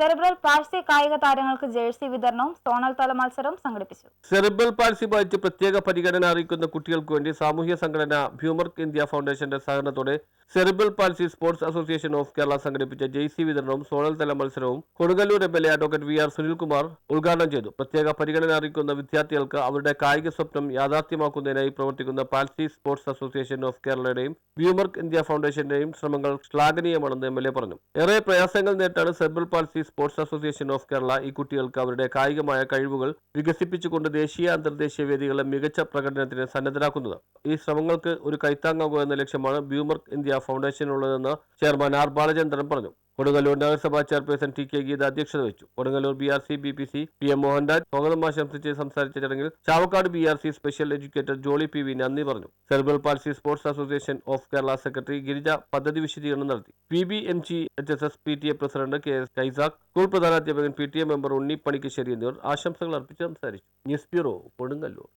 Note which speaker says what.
Speaker 1: cerebral palsy കായിക താരങ്ങൾക്ക് jersey വിതരണവും സോണൽ തല മത്സരവും സംഘടിപ്പിച്ചു.
Speaker 2: സെറിബ്രൽ പാഴ്സി ബാധിച്ച് പ്രത്യേക പരിഗണന അറിയിക്കുന്ന കുട്ടികൾക്ക് വേണ്ടി സാമൂഹ്യ സംഘടന ഭ്യൂമർക്ക് ഇന്ത്യ ഫൗണ്ടേഷന്റെ സഹകരണത്തോടെ cerebral palsy sports association of Kerala സംഘടിപ്പിച്ച ജെയ്സി വിതരണവും സോണൽ തല മത്സരവും Kodungallur M L A advocate V R Sunilkumar ഉദ്ഘാടനം ചെയ്തു. പ്രത്യേക പരിഗണന അറിയിക്കുന്ന വിദ്യാർത്ഥികൾക്ക് അവരുടെ കായിക സ്വപ്നം യാഥാർത്ഥ്യമാക്കുന്നതിനായി പ്രവർത്തിക്കുന്ന പാൽസി സ്പോർട്സ് അസോസിയേഷൻ ഓഫ് കേരളയുടെയും വ്യൂമർക്ക് ഇന്ത്യ ഫൗണ്ടേഷന്റെയും ശ്രമങ്ങൾ ശ്ലാഘനീയമാണെന്ന് എം എൽ എ പറഞ്ഞു. ഏറെ പ്രയാസങ്ങൾ നേരിട്ടാണ് cerebral palsy sports association of Kerala ഈ കുട്ടികൾക്ക് അവരുടെ കായികമായ കഴിവുകൾ വികസിപ്പിച്ചുകൊണ്ട് ദേശീയ അന്തർദേശീയ വേദികളിലെ മികച്ച പ്രകടനത്തിന് സന്നദ്ധരാക്കുന്നത്. ഈ ശ്രമങ്ങൾക്ക് ഒരു കൈത്താങ്ങാകുക എന്ന ലക്ഷ്യമാണ് ബ്യൂമർക്ക് ഇന്ത്യ ഫൗണ്ടേഷനുള്ളതെന്ന് ചെയർമാൻ ആർ ബാലചന്ദ്രൻ പറഞ്ഞു. കൊടുങ്ങല്ലൂർ നഗരസഭാ ചെയർപേഴ്സൺ ടി കെ ഗീത അധ്യക്ഷത വഹിച്ചു. Kodungallur B R C B P C P M Mohandas സ്വാഗതം ആശംസിച്ച് സംസാരിച്ച ചടങ്ങിൽ Chavakkad B R C special educator Jolly P V നന്ദി പറഞ്ഞു. Cerebral palsy sports association of Kerala secretary Girija പദ്ധതി വിശദീകരണം നടത്തി. P B M G H S S P T A president K S Isaac school പ്രധാനാധ്യാപകൻ P T A member Unni Panikkassery എന്നിവർ ആശംസകൾ അർപ്പിച്ച് സംസാരിച്ചു. News bureau Kodungallur.